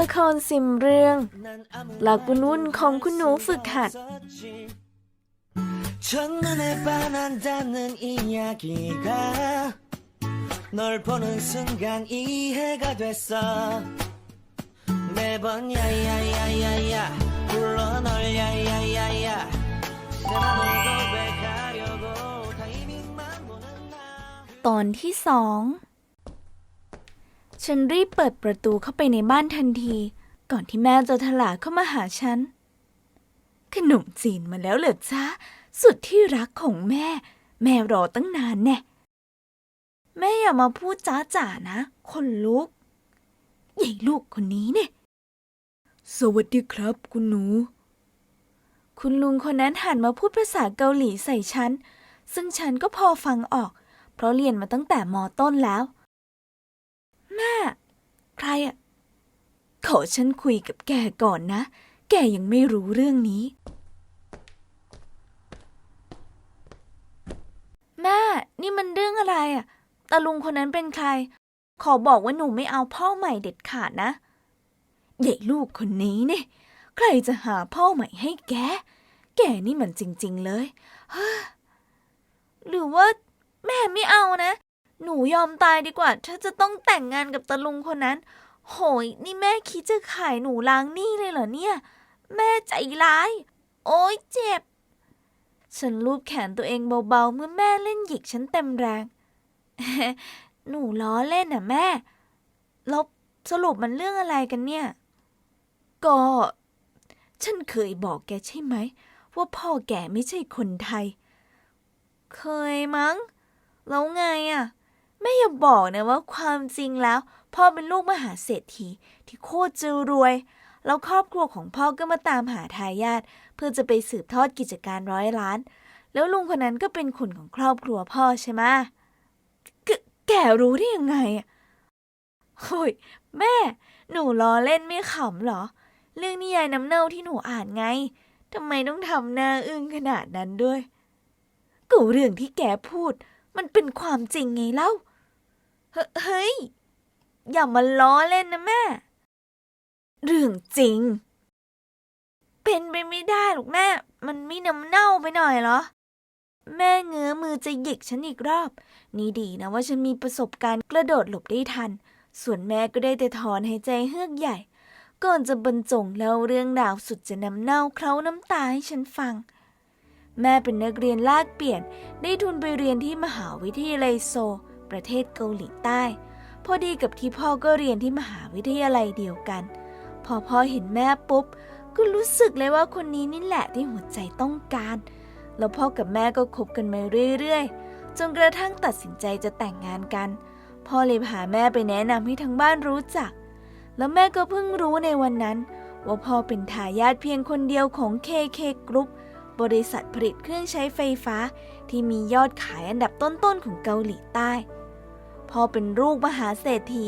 ละครซิมเรื่อง 난 아무 หลักวุ่นๆของคุณหนูฝึกหัด 없었지. 첫눈에 반한다는 이야기가 널 보는 순간 이해가 됐어 매번 야야야야야 불러 널 야야야야 내 맘을 고백하려고 타이밍만 보는 나 ตอนที่สอง ฉันรีบเปิดประตูเข้าไปในบ้านทันที ก่อนที่แม่จะถลาเข้ามาหาฉัน ขนมจีนมาแล้วเหรอจ๊ะสุดที่รักของแม่ แม่รอตั้งนานแน่แม่อย่ามาพูดจ้าจ๋านะ คนลุกใหญ่ลูกคนนี้เนี่ย สวัสดีครับ คุณหนู คุณลุงคนนั้นหันมาพูดภาษาเกาหลีใส่ฉัน ซึ่งฉันก็พอฟังออก เพราะเรียนมาตั้งแต่มอต้นแล้ว แม่ ใครอะขอฉันคุยกับแกก่อนนะ แกยังไม่รู้เรื่องนี้ แม่ นี่มันเรื่องอะไรอะตาลุงคนนั้นเป็นใคร ขอบอกว่าหนูไม่เอาพ่อใหม่เด็ดขาดนะใหญ่ลูกคนนี้เนี่ย ใครจะหาพ่อใหม่ให้แก แกนี่มันจริง ๆ เลย หรือว่าแม่ไม่เอานะ หนูยอมตายดีกว่า ถ้าจะต้องแต่งงานกับตาลุงคนนั้น โหย นี่แม่คิดจะขายหนูล้างหนี้เลยเหรอเนี่ย แม่ใจร้าย โอ๊ยเจ็บ ฉันลูบแขนตัวเองเบาๆ เมื่อแม่เล่นหยิกฉันเต็มแรง หนูล้อเล่นน่ะแม่ แล้วสรุปมันเรื่องอะไรกันเนี่ย ก็ ฉันเคยบอกแกใช่ไหม ว่าพ่อแกไม่ใช่คนไทย เคยมั้ง แล้วไงอะ่ แม่อย่าบอกนะว่าความจริงแล้ว พ่อเป็นลูกมหาเศรษฐีที่โคตรจะรวย แล้วครอบครัวของพ่อก็มาตามหาทายาทเพื่อจะไปสืบทอดกิจการร้อยล้าน แล้วลุงคนนั้นก็เป็นคนของครอบครัวพ่อใช่ไหมแกแกรู้ได้ยังไงอะโอ้ยแม่ หนูล้อเล่นไม่ขำเหรอ เรื่องนิยายน้ำเน่าที่หนูอ่านไงทำไมต้องทำหน้าอึ้งขนาดนั้นด้วยก็เรื่องที่แกพูด มันเป็นความจริงไงเล่า เฮ้ย อย่ามาล้อเล่นนะแม่ เรื่องจริง เป็นไปไม่ได้หรอกแม่ มันไม่น้ำเน่าไปหน่อยเหรอ แม่เงื้อมือจะหยิกฉันอีกรอบ นี่ดีนะว่าฉันมีประสบการณ์กระโดดหลบได้ทัน ส่วนแม่ก็ได้แต่ถอนหายใจเฮือกใหญ่ ก่อนจะบรรจงเล่าเรื่องราวสุดจะน้ำเน่าเคล้าน้ำตาให้ฉันฟังแม่เป็นนักเรียนลากเปลี่ยน ได้ทุนไปเรียนที่มหาวิทยาลัยโซ ประเทศเกาหลีใต้ พอดีกับที่พ่อก็เรียนที่มหาวิทยาลัยเดียวกัน พอพ่อเห็นแม่ปุ๊บ ก็รู้สึกเลยว่าคนนี้นี่แหละที่หัวใจต้องการ แล้วพ่อกับแม่ก็คบกันมาเรื่อยๆ จนกระทั่งตัดสินใจจะแต่งงานกัน พ่อเลยพาแม่ไปแนะนำให้ทั้งบ้านรู้จัก แล้วแม่ก็เพิ่งรู้ในวันนั้นว่าพ่อเป็นทายาทเพียงคนเดียวของ KK Group บริษัทผลิตเครื่องใช้ไฟฟ้าที่มียอดขายอันดับต้นๆของเกาหลีใต้ พ่อเป็นลูกมหาเศรษฐี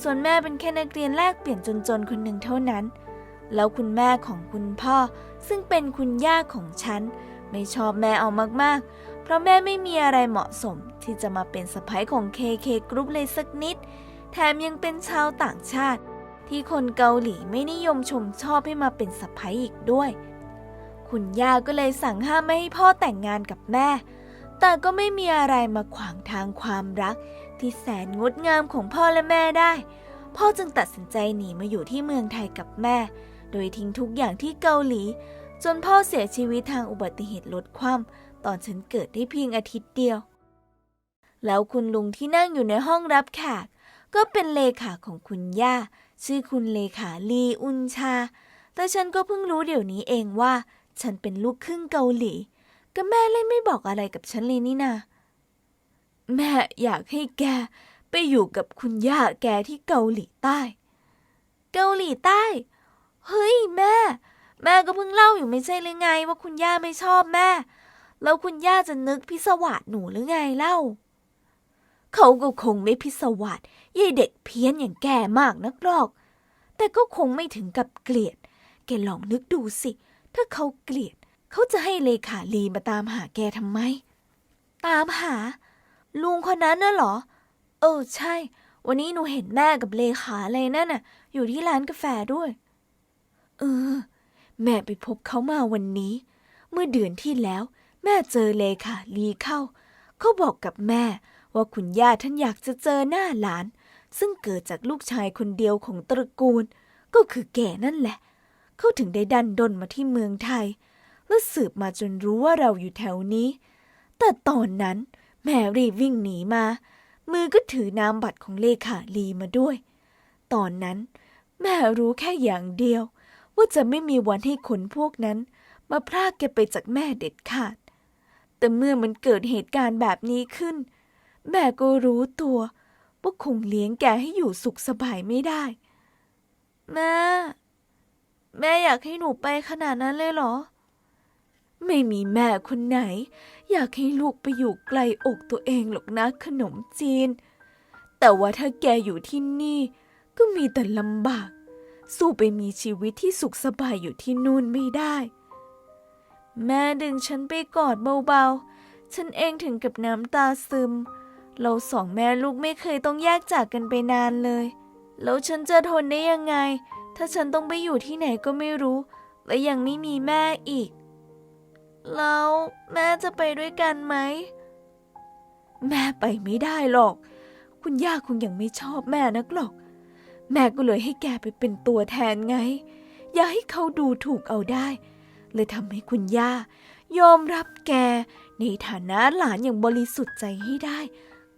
ส่วนแม่เป็นแค่นักเรียนแลกเปลี่ยนจนๆคนหนึ่งเท่านั้น แล้วคุณแม่ของคุณพ่อซึ่งเป็นคุณย่าของฉัน ไม่ชอบแม่เอามากๆ เพราะแม่ไม่มีอะไรเหมาะสมที่จะมาเป็นสะพ้ยของ KK Group เลยสักนิด แถมยังเป็นชาวต่างชาติ ที่คนเกาหลีไม่นิยมชมชอบให้มาเป็นสะพ้ยอีกด้วย คุณย่าก็เลยสั่งห้ามไม่ให้พ่อแต่งงานกับแม่ แต่ก็ไม่มีอะไรมาขวางทางความรัก ที่แสนงดงามของพ่อและแม่ได้ พ่อจึงตัดสินใจหนีมาอยู่ที่เมืองไทยกับแม่ โดยทิ้งทุกอย่างที่เกาหลี จนพ่อเสียชีวิตทางอุบัติเหตุรถคว่ำตอนฉันเกิดได้เพียงอาทิตย์เดียว แล้วคุณลุงที่นั่งอยู่ในห้องรับแขกก็เป็นเลขาของคุณย่า ชื่อคุณเลขาลีอุนชา แต่ฉันก็เพิ่งรู้เดี๋ยวนี้เองว่า ฉันเป็นลูกครึ่งเกาหลีก็แม่เล่นไม่บอกอะไรกับฉันเลยนี่นา แม่อยากให้แกไปอยู่กับคุณย่าแกที่เกาหลีใต้ เกาหลีใต้ เฮ้ยแม่ แม่ก็เพิ่งเล่าอยู่ไม่ใช่เลยไง ว่าคุณย่าไม่ชอบแม่ แล้วคุณย่าจะนึกพิศวาสหนูหรือไงเล่า เขาก็คงไม่พิศวาสยายเด็กเพี้ยนอย่างแกมากนักหรอก แต่ก็คงไม่ถึงกับเกลียด แกลองนึกดูสิ ถ้าเขาเกลียด เขาจะให้เลขาลีมาตามหาแกทำไม ตามหา ลุงคนนั้นน่ะเหรอ เออใช่ วันนี้หนูเห็นแม่กับเลขาอะไรนั่นน่ะ อยู่ที่ร้านกาแฟด้วย เออ แม่ไปพบเขามาวันนี้ เมื่อเดือนที่แล้ว แม่เจอเลขาลีเข้า เขาบอกกับแม่ว่าคุณย่าท่านอยากจะเจอหน้าหลาน ซึ่งเกิดจากลูกชายคนเดียวของตระกูล ก็คือแก่นั่นแหละ เขาถึงได้ดันดนมาที่เมืองไทย และสืบมาจนรู้ว่าเราอยู่แถวนี้ แต่ตอนนั้น แม่รีบวิ่งหนีมา มือก็ถือนามบัตรของเลขาลีมาด้วย ตอนนั้น แม่รู้แค่อย่างเดียว ว่าจะไม่มีวันให้คนพวกนั้น มาพรากแกไปจากแม่เด็ดขาด แต่เมื่อมันเกิดเหตุการณ์แบบนี้ขึ้น แม่ก็รู้ตัวว่าคงเลี้ยงแกให้อยู่สุขสบายไม่ได้ แม่ แม่อยากให้หนูไปขนาดนั้นเลยเหรอ ไม่มีแม่คนไหน อยากให้ลูกไปอยู่ไกลอกตัวเองหรอกนะขนมจีน แต่ว่าถ้าแกอยู่ที่นี่ ก็มีแต่ลำบาก สู้ไปมีชีวิตที่สุขสบายอยู่ที่นู่นไม่ได้ แม่ดึงฉันไปกอดเบาๆ ฉันเองถึงกับน้ำตาซึม เราสองแม่ลูกไม่เคยต้องแยกจากกันไปนานเลย แล้วฉันจะทนได้ยังไง ถ้าฉันต้องไปอยู่ที่ไหนก็ไม่รู้ และยังไม่มีแม่อีก แล้วแม่จะไปด้วยกันไหม แม่ไปไม่ได้หรอก คุณย่าคงยังไม่ชอบแม่นักหรอก แม่ก็เลยให้แกไปเป็นตัวแทนไง อย่าให้เขาดูถูกเอาได้ เลยทำให้คุณย่ายอมรับแก ในฐานะหลานอย่างบริสุทธิ์ใจให้ได้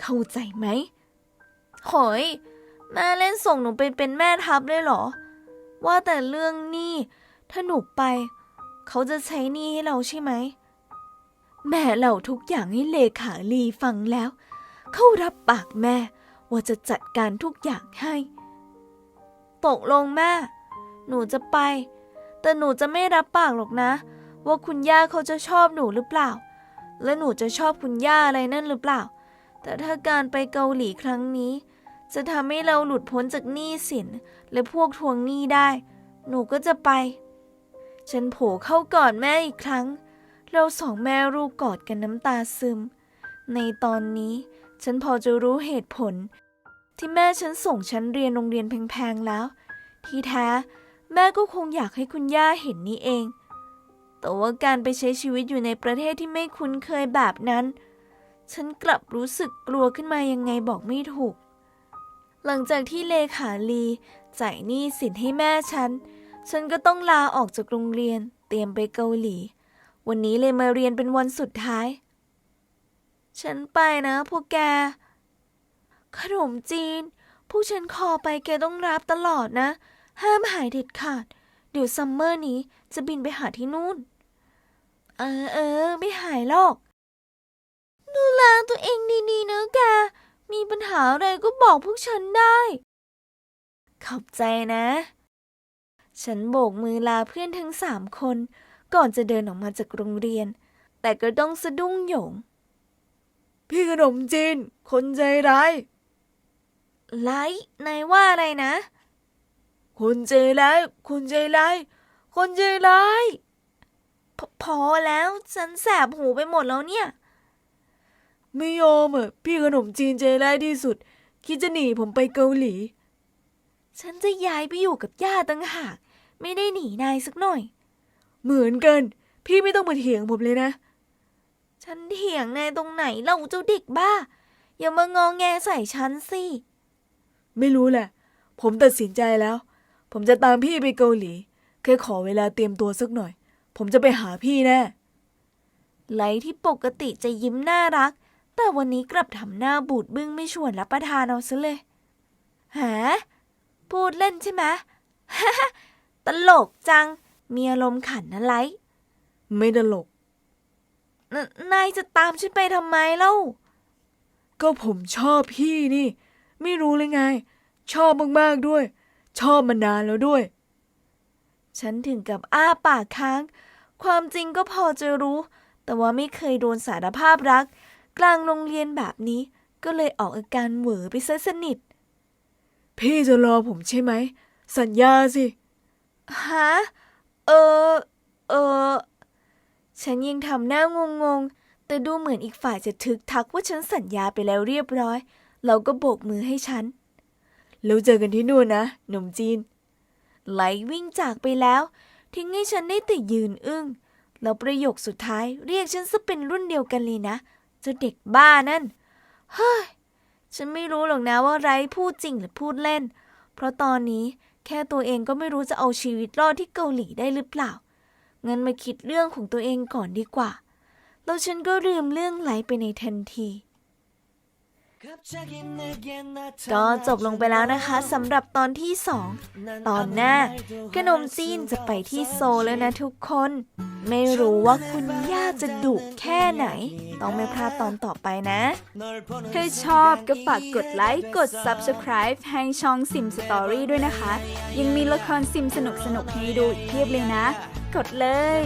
เข้าใจไหมหอยแม่เล่นส่งหนูไปเป็นแม่ทัพเลยเหรอ ว่าแต่เรื่องนี้ถ้าหนูไป เขาจะใช้หนี้ให้เราใช่ไหม แม่เล่าทุกอย่างให้เลขาลีฟังแล้ว เขารับปากแม่ว่าจะจัดการทุกอย่างให้ ตกลงแม่ หนูจะไป แต่หนูจะไม่รับปากหรอกนะ ว่าคุณย่าเขาจะชอบหนูหรือเปล่า และหนูจะชอบคุณย่าอะไรนั่นหรือเปล่า แต่ถ้าการไปเกาหลีครั้งนี้ จะทำให้เราหลุดพ้นจากหนี้สินและพวกทวงหนี้ได้ หนูก็จะไป ฉันโผล่เข้ากอดแม่อีกครั้ง เราสองแม่ลูกกอดกันน้ำตาซึม ในตอนนี้ฉันพอจะรู้เหตุผล ที่แม่ฉันส่งฉันเรียนโรงเรียนแพงๆแล้ว ที่แท้แม่ก็คงอยากให้คุณย่าเห็นนี่เอง แต่ว่าการไปใช้ชีวิตอยู่ในประเทศที่ไม่คุ้นเคยแบบนั้น ฉันกลับรู้สึกกลัวขึ้นมายังไงบอกไม่ถูก หลังจากที่เลขาลีจ่ายหนี้สินให้แม่ฉัน ฉันก็ต้องลาออกจากโรงเรียน เตรียมไปเกาหลี วันนี้เลยมาเรียนเป็นวันสุดท้าย ฉันไปนะพวกแก ขนมจีน ผู้ฉันคอไปแกต้องรับตลอดนะ ห้ามหายเด็ดขาด เดี๋ยวซัมเมอร์นี้จะบินไปหาที่นู่น เออเออ ไม่หายหรอก ดูแลตัวเองดีๆนะแก มีปัญหาอะไรก็บอกพวกฉันได้ ขอบใจนะ ฉันโบกมือลาเพื่อนทั้งสามคน ก่อนจะเดินออกมาจากโรงเรียน แต่ก็ต้องสะดุ้งโหยง พี่ขนมจีน คนใจร้ายไลท์นายว่าอะไรนะ คนใจร้ายคนใจร้ายคนใจร้ายพพอแล้วฉันแสบหูไปหมดแล้วเนี่ย ไม่ยอมอะพี่ขนมจีนใจร้ายที่สุด คิดจะหนีผมไปเกาหลี ฉันจะย้ายไปอยู่กับย่าตั้งหาก ไม่ได้หนีนายสักหน่อย เหมือนกัน พี่ไม่ต้องมาเถียงผมเลยนะ ฉันเถียงนายตรงไหนเล่าเจ้าเด็กบ้า อย่ามางองแงใส่ฉันสิ ไม่รู้แหละ ผมตัดสินใจแล้ว ผมจะตามพี่ไปเกาหลี แค่ขอเวลาเตรียมตัวสักหน่อย ผมจะไปหาพี่แน่ไลท์ที่ปกติจะยิ้มน่ารัก แต่วันนี้กลับทำหน้าบูดบึ้งไม่ชวนรับประทานเอาซะเลย หา พูดเล่นใช่ไหม ตลกจัง มีอารมณ์ขันนะไลท์ไม่ตลกนนายจะตามฉันไปทำไมเล่า ก็ผมชอบพี่นี่ ไม่รู้เลยไง ชอบมากๆด้วย ชอบมานานแล้วด้วย ฉันถึงกับอ้าปากค้าง ความจริงก็พอจะรู้ แต่ว่าไม่เคยโดนสารภาพรัก กลางโรงเรียนแบบนี้ ก็เลยออกอาการเหวอไปซะสนิท พี่จะรอผมใช่ไหม สัญญาสิ ฮะ เออ เออ ฉันยังทำหน้างงงๆ แต่ดูเหมือนอีกฝ่ายจะทึกทักว่าฉันสัญญาไปแล้วเรียบร้อย เราก็โบกมือให้ฉัน แล้วเจอกันที่นู่นนะหนุ่มจีน ไหลวิ่งจากไปแล้ว ทิ้งให้ฉันได้แต่ยืนอึ้ง แล้วประโยคสุดท้ายเรียกฉันซะเป็นรุ่นเดียวกันเลยนะเจ้าเด็กบ้านั่น เฮ้ย ฉันไม่รู้หรอกนะว่าไรพูดจริงหรือพูดเล่น เพราะตอนนี้ แค่ตัวเองก็ไม่รู้จะเอาชีวิตรอดที่เกาหลีได้หรือเปล่า งั้นมาคิดเรื่องของตัวเองก่อนดีกว่า แล้วฉันก็ลืมเรื่องไหลไปในทันที ก็จบลงไปแล้วนะคะสำหรับตอนที่สองตอนหน้าขนมจีนจะไปที่โซแล้วนะทุกคน ไม่รู้ว่าคุณย่าจะดุแค่ไหน ต้องไม่พลาดตอนต่อไปนะถ้าชอบก็ฝากกดไลค์กด Subscribe ให้ช่องซิมสตอรี่ด้วยนะคะ ยังมีละครซิมสนุกสนุกให้ดูอีกเพียบเลยนะ กดเลย